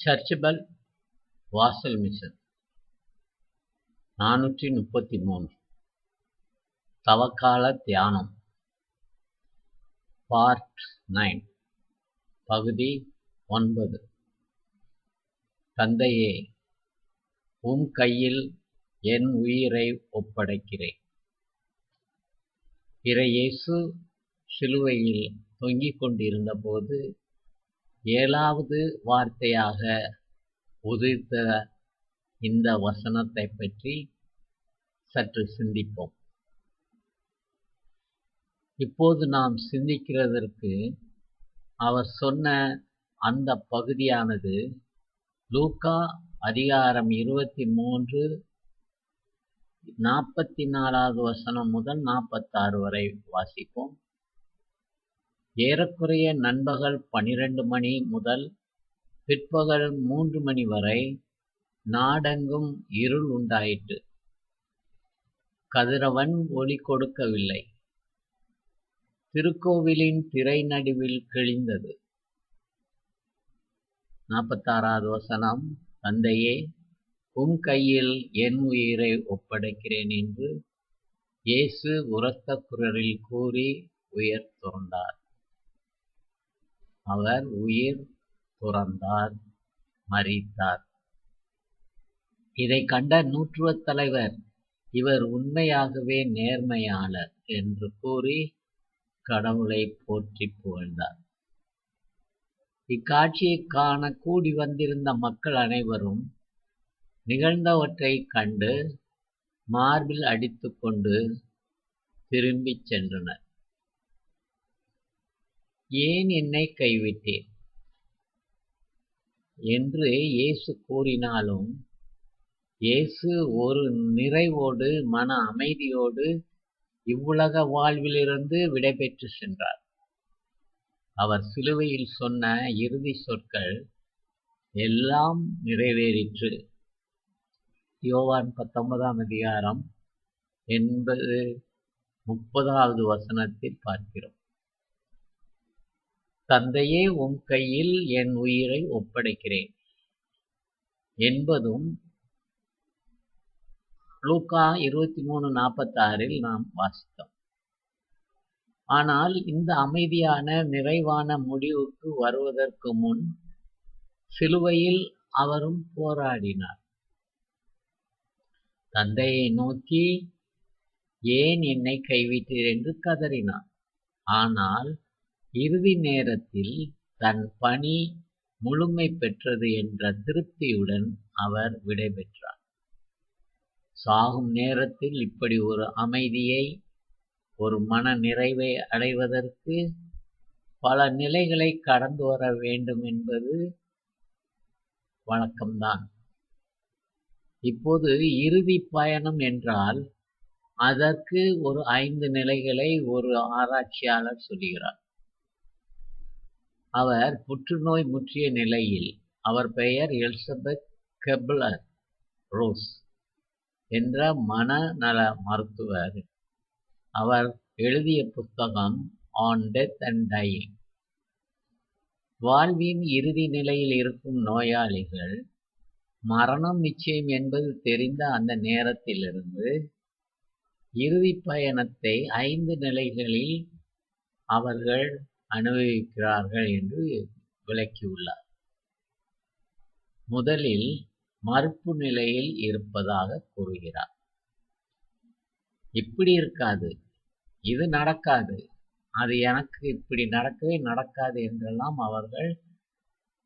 சர்ச்சுபல் வாசல் மிஷன் நானூற்றி முப்பத்தி மூன்று தவக்கால தியானம். பார்ட் நைன் பகுதி ஒன்பது. தந்தையே உம் கையில் என் உயிரை ஒப்படைக்கிறேன். இறையேசு சிலுவையில் தொங்கிக் கொண்டிருந்தபோது ஏழாவது வார்த்தையாக உதிர்த்த இந்த வசனத்தை பற்றி சற்று சிந்திப்போம். இப்போது நாம் சிந்திக்கிறதற்கு அவர் சொன்ன அந்த பகுதியானது லூக்கா அதிகாரம் இருபத்தி மூன்று நாற்பத்தி நாலாவது வசனம் முதல் நாற்பத்தாறு வரை வாசிப்போம். ஏறக்குறைய நண்பகல் பனிரெண்டு மணி முதல் பிற்பகல் மூன்று மணி வரை நாடெங்கும் இருள் உண்டாயிற்று. கதிரவன் ஒளி கொடுக்கவில்லை. திருக்கோவிலின் திரை நடுவில் கிழிந்தது. நாற்பத்தாறாவது வசனம் தந்தையே உம் கையில் என் உயிரை ஒப்படைக்கிறேன் என்று இயேசு உரத்த குரலில் கூறி உயிர் துறந்தார். அவர் உயிர் துறந்தார் மறித்தார் இதை கண்ட நூற்றுவ தலைவர் இவர் உண்மையாகவே நேர்மையாளர் என்று கூறி கடவுளை போற்றி புகழ்ந்தார். இக்காட்சியை காண கூடி வந்திருந்த மக்கள் அனைவரும் நிகழ்ந்தவற்றை கண்டு மார்பில் அடித்துக்கொண்டு திரும்பிச் சென்றனர். ஏன் என்னை கைவிட்டேன் என்று இயேசு கூறினாலும் இயேசு ஒரு நிறைவோடு மன அமைதியோடு இவ்வுலக வாழ்விலிருந்து விடைபெற்று சென்றார். அவர் சிலுவையில் சொன்ன இறுதி சொற்கள் எல்லாம் நிறைவேறிற்று. யோவான் பத்தொன்பதாம் அதிகாரம் எண்பது முப்பதாவது வசனத்தில் பார்க்கிறோம். தந்தையே உம் கையில் என் உயிரை ஒப்படைக்கிறேன். என்பதும் லூக்கா இருபத்தி மூணு நாற்பத்தாறில் நாம் வாசித்தோம். ஆனால் இந்த அமைதியான நிறைவான முடிவுக்கு வருவதற்கு முன் சிலுவையில் அவரும் போராடினார். தந்தையை நோக்கி ஏன் என்னை கைவிட்டீர்? என்று கதறினார் ஆனால் இறுதி நேரத்தில் தன் பணி முழுமை பெற்றது என்ற திருப்தியுடன் அவர் விடைபெற்றார். சாகும் நேரத்தில் இப்படி ஒரு அமைதியை ஒரு மன நிறைவை அடைவதற்கு பல நிலைகளை கடந்து வர வேண்டும் என்பது வழக்கம்தான். இப்போது இறுதி பயணம் என்றால் அதற்கு ஒரு ஐந்து நிலைகளை ஒரு ஆராய்ச்சியாளர் சொல்கிறார். அவர் புற்றுநோய் முற்றிய நிலையில் அவர் பெயர் எலிசபெத் கெப்லர் ரோஸ் என்ற மனநல மருத்துவர். அவர் எழுதிய புத்தகம் ஆன் டெத் அண்ட் டையிங் வாழ்வின் இறுதி நிலையில் இருக்கும் நோயாளிகள் மரணம் நிச்சயம் என்பது தெரிந்த அந்த நேரத்திலிருந்து இறுதி பயணத்தை ஐந்து நிலைகளில் அவர்கள் அனுபவிக்கிறார்கள் என்று விளக்கியுள்ளார். முதலில் மறுப்பு நிலையில் இருப்பதாக கூறுகிறார். இப்படி இருக்காது. இது நடக்காது. அது எனக்கு இப்படி நடக்கவே நடக்காது என்றெல்லாம் அவர்கள்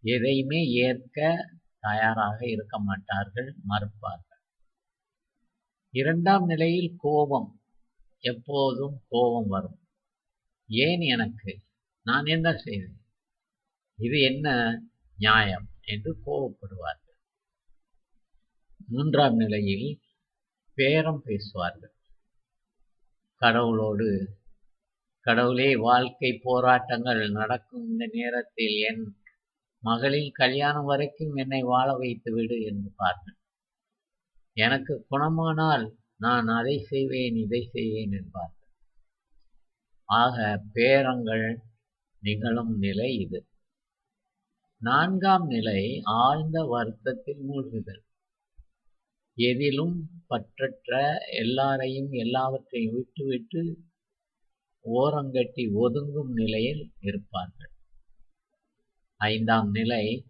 எதையுமே ஏற்க தயாராக இருக்க மாட்டார்கள் மறுப்பார்கள். இரண்டாம் நிலையில் கோபம். எப்போதும் கோபம் வரும். ஏன் எனக்கு? நான் என்ன செய்தேன் இது என்ன நியாயம்? என்று கோபப்படுவார்கள் மூன்றாம் நிலையில் பேரம் பேசுவார்கள். கடவுளோடு கடவுளே வாழ்க்கை போராட்டங்கள் நடக்கும் இந்த நேரத்தில் என் மகளின் கல்யாணம் வரைக்கும் என்னை வாழ வைத்து விடு என்று பார்த்தேன் எனக்கு குணமானால் நான் அதை செய்வேன் இதை செய்வேன் என்பார்கள். ஆக பேரங்கள் நிகழும் நிலை இது. நான்காம் நிலை ஆழ்ந்த வருத்தத்தில் மூழ்குதல். எதிலும் பற்றற்ற எல்லாரையும் எல்லாவற்றையும் விட்டுவிட்டு ஓரங்கட்டி ஒதுங்கும் நிலையில் இருப்பார்கள். ஐந்தாம் நிலை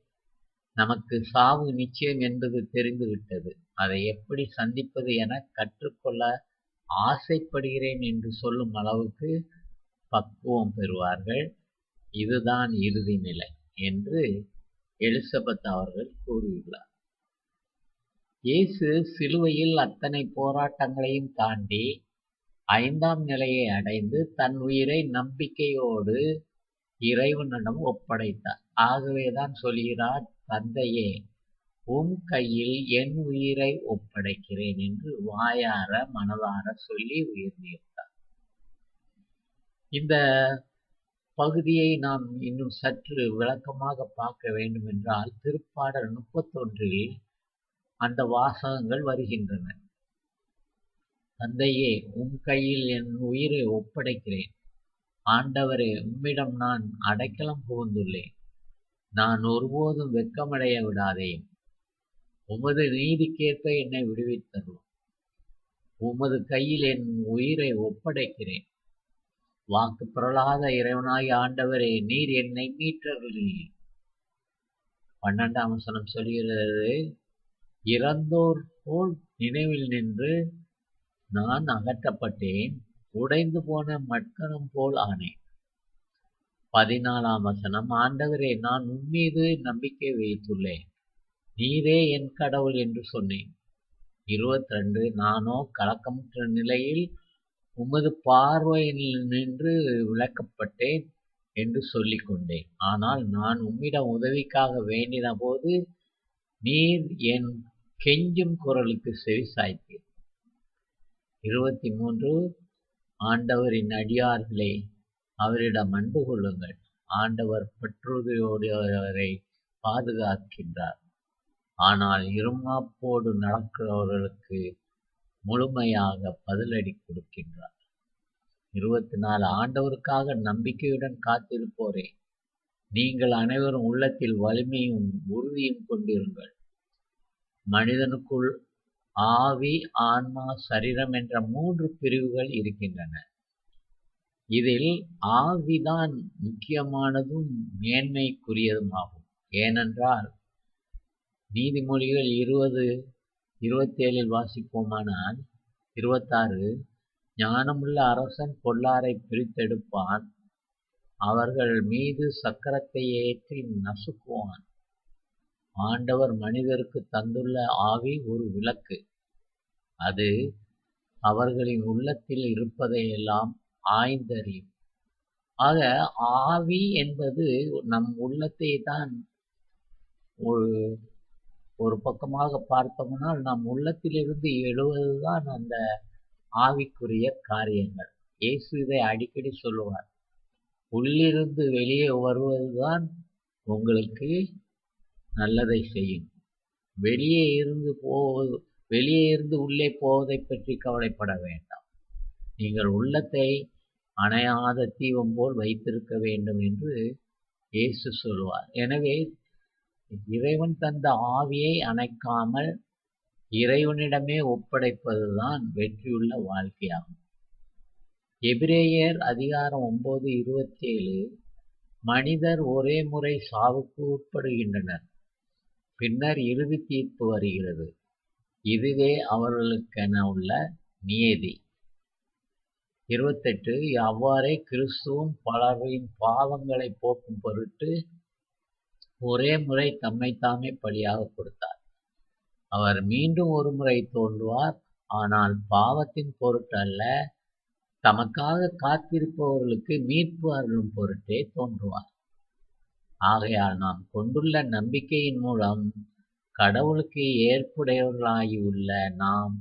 நமக்கு சாவு நிச்சயம் என்பது தெரிந்துவிட்டது. அதை எப்படி சந்திப்பது என கற்றுக்கொள்ள ஆசைப்படுகிறேன் என்று சொல்லும் அளவுக்கு பக்குவம் பெறுவார்கள். இதுதான் இறுதி நிலை என்று எலிசபெத் அவர்கள் கூறியுள்ளார். இயேசு சிலுவையில் அத்தனை போராட்டங்களையும் தாண்டி ஐந்தாம் நிலையை அடைந்து தன் உயிரை நம்பிக்கையோடு இறைவனிடம் ஒப்படைத்தார். ஆகவேதான் சொல்கிறார் தந்தையே உம் கையில் என் உயிரை ஒப்படைக்கிறேன் என்று வாயார மனதார சொல்லி உயிர் நீர்த்தார் இந்த பகுதியை நாம் இன்னும் சற்று விளக்கமாக பார்க்க வேண்டும் என்றால் திருப்பாடல் முப்பத்தொன்றில் அந்த வாசகங்கள் வருகின்றன. தந்தையே உம் கையில் என் உயிரை ஒப்படைக்கிறேன். ஆண்டவரே உம்மிடம் நான் அடைக்கலம் புகுந்துள்ளேன். நான் ஒருபோதும் வெட்கமடைய விடாதேயும் உமது நீதிக்கேற்ப என்னை விடுவித்தரும் உமது கையில் என் உயிரை ஒப்படைக்கிறேன். வாக்கு பிறளாத இறைவனாய் ஆண்டவரே நீர் என்னை மீட்டர்களே பன்னெண்டாம் வசனம் சொல்கிறது இறந்தோர் போல் நினைவில் நின்று நான் அகற்றப்பட்டேன் உடைந்து போன மட்கணம் போல் ஆனேன். பதினாலாம் வசனம் ஆண்டவரே நான் உன்மீது நம்பிக்கை வைத்துள்ளேன் நீரே என் கடவுள் என்று சொன்னேன். இருபத்தி ரெண்டு நானோ கலக்கமுற்ற நிலையில் உமது பார்வையில் நின்று விளக்கப்பட்டேன் என்று சொல்லிக் கொண்டேன் ஆனால் நான் உம்மிடம் உதவிக்காக வேண்டின போது நீர் என் கெஞ்சும் குரலுக்கு செவி சாய்த்தீர். இருபத்தி மூன்று ஆண்டவரின் அடியார்களே அவரிடம் அன்பு கொள்ளுங்கள். ஆண்டவர் பற்றுதையோடையவரை அவரை பாதுகாக்கின்றார். ஆனால் இருமாப்போடு நடக்கிறவர்களுக்கு முழுமையாக பதிலடி கொடுக்கின்றார். இருபத்தி நாலு ஆண்டவருக்காக நம்பிக்கையுடன் காத்திருப்போரே. நீங்கள் அனைவரும் உள்ளத்தில் வலிமையும் உறுதியும் கொண்டிருங்கள். மனிதனுக்குள் ஆவி ஆன்மா சரீரம் என்ற மூன்று பிரிவுகள் இருக்கின்றன. இதில் ஆவிதான் முக்கியமானதும் மேன்மைக்குரியதும் ஆகும் ஏனென்றால் நீதிமொழிகள் இருபது இருபத்தேழில் வாசிப்போமானால் இருபத்தாறு ஞானமுள்ள அரசன் பொல்லாரை பிரித்தெடுப்பான் அவர்கள் மீது சக்கரத்தை ஏற்றி நசுக்குவான். ஆண்டவர் மனிதருக்கு தந்துள்ள ஆவி ஒரு விளக்கு. அது அவர்களின் உள்ளத்தில் இருப்பதையெல்லாம் ஆய்ந்தறியும். ஆக ஆவி என்பது நம் உள்ளத்தை தான் ஒரு ஒரு பக்கமாக பார்த்தோம்னால் நம் உள்ளத்திலிருந்து எழுவதுதான் அந்த ஆவிக்குரிய காரியங்கள். இயேசு இதை அடிக்கடி சொல்லுவார். உள்ளிருந்து வெளியே வருவதுதான் உங்களுக்கு நல்லதை செய்யும். வெளியே இருந்து போவது வெளியே இருந்து உள்ளே போவதை பற்றி கவலைப்பட வேண்டாம். நீங்கள் உள்ளத்தை அணையாத தீபம் போல் வைத்திருக்க வேண்டும் என்று இயேசு சொல்வார் எனவே இறைவன் தந்த ஆவியை அணைக்காமல் இறைவனிடமே ஒப்படைப்பதுதான் வெற்றியுள்ள வாழ்க்கையாகும். எபிரேயர் அதிகாரம் ஒன்பது இருபத்தி ஏழு மனிதர் ஒரே முறை சாவுக்கு உட்படுகின்றனர். பின்னர் இறுதி தீர்ப்பு வருகிறது. இதுவே அவர்களுக்கென உள்ள நியதி. இருபத்தெட்டு அவ்வாறே கிறிஸ்துவும் பலரின் பாவங்களை போக்கும் பொருட்டு ஒரே முறை தம்மைத்தாமே பலியாக கொடுத்தார். அவர் மீண்டும் ஒரு முறை தோன்றுவார் ஆனால் பாவத்தின் பொருட்டு அல்ல தமக்காக காத்திருப்பவர்களுக்கு மீட்பு அருளும் பொருட்டே தோன்றுவார். ஆகையால் நாம் கொண்டுள்ள நம்பிக்கையின் மூலம் கடவுளுக்கு ஏற்புடையவர்களாகியுள்ள நாம்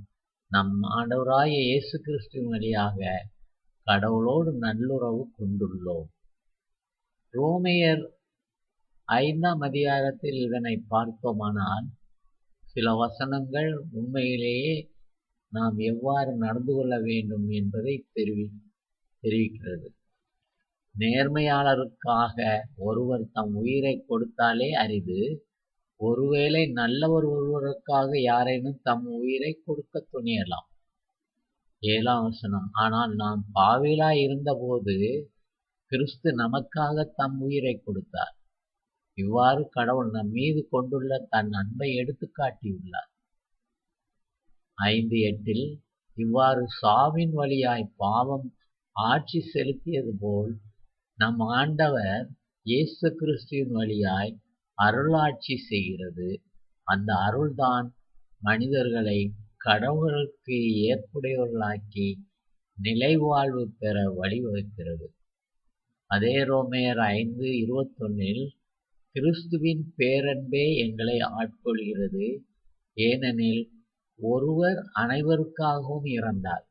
நம் ஆண்டவராய இயேசு கிறிஸ்துவின் வழியாக கடவுளோடு நல்லுறவு கொண்டுள்ளோம். ரோமையர் ஐந்தாம் அதிகாரத்தில் இதனை பார்த்தோமானால் சில வசனங்கள் உண்மையிலேயே நாம் எவ்வாறு நடந்து கொள்ள வேண்டும் என்பதை தெரிவி தெரிவிக்கிறது. நேர்மையாளருக்காக ஒருவர் தம் உயிரை கொடுத்தாலே அரிது. ஒருவேளை நல்லவர் ஒருவருக்காக யாரேனும் தம் உயிரை கொடுக்க துணியலாம். ஏழாம் வசனம் ஆனால் நாம் பாவிலாய் இருந்தபோது கிறிஸ்து நமக்காக தம் உயிரை கொடுத்தார். இவ்வாறு கடவுள் நம் மீது கொண்டுள்ள தன் அன்பை எடுத்து காட்டியுள்ளார் ஐந்து எட்டில் இவ்வாறு சாவின் வழியாய் பாவம் ஆட்சி செலுத்தியது போல் நம் ஆண்டவர் இயேசு கிறிஸ்துவின் வழியாய் அருளாட்சி செய்கிறது. அந்த அருள்தான் மனிதர்களை கடவுளுக்கு ஏற்புடையவர்களாக்கி நிலைவாழ்வு பெற வழிவகுக்கிறது. அதே ரோமேயர் ஐந்து இருபத்தொன்னில் கிறிஸ்துவின் பேரன்பே எங்களை ஆட்கொள்கிறது. ஏனெனில் ஒருவர் அனைவருக்காகவும் இறந்தார்.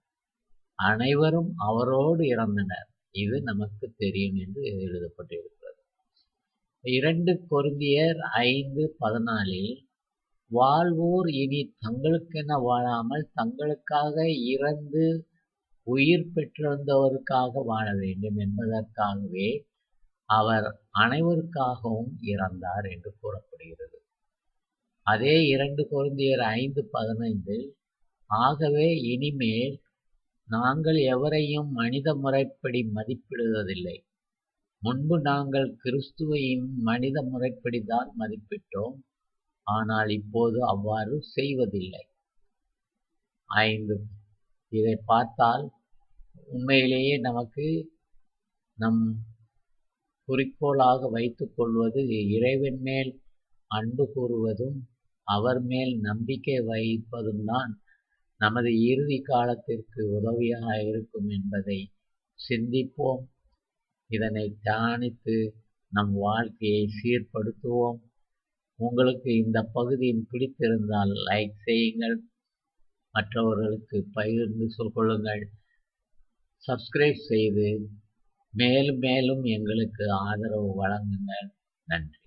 அனைவரும் அவரோடு இறந்தனர். இது நமக்கு தெரியும் என்று எழுதப்பட்டிருக்கிறது. இரண்டு கொருந்தியர் ஐந்து பதினாலில் வாழ்வோர் இனி தங்களுக்கென வாழாமல் தங்களுக்காக இறந்து உயிர் பெற்றிருந்தவருக்காக வாழ வேண்டும் என்பதற்காகவே அவர் அனைவருக்காகவும் இறந்தார் என்று கூறப்படுகிறது. அதே இரண்டு கொருந்தியர் ஐந்து பதினைந்தில் ஆகவே இனிமேல் நாங்கள் எவரையும் மனித முறைப்படி மதிப்பிடுவதில்லை. முன்பு நாங்கள் கிறிஸ்துவையும் மனித முறைப்படி தான் மதிப்பிட்டோம். ஆனால் இப்போது அவ்வாறு செய்வதில்லை. ஐந்து. இதை பார்த்தால் உண்மையிலேயே நமக்கு நம் குறிக்கோளாக வைத்துக் கொள்வது இறைவன் மேல் அன்பு கூறுவதும் அவர் மேல் நம்பிக்கை வைப்பதும் தான் நமது இறுதி காலத்திற்கு உதவியாக இருக்கும் என்பதை சிந்திப்போம். இதனை தியானித்து நம் வாழ்க்கையை சீர்படுத்துவோம். உங்களுக்கு இந்த பகுதியின் பிடித்திருந்தால் லைக் செய்யுங்கள். மற்றவர்களுக்கு பகிர்ந்து கொள்ளுங்கள் சப்ஸ்கிரைப் செய்து மேலும் மேலும் எங்களுக்கு ஆதரவு வழங்குங்கள். நன்றி.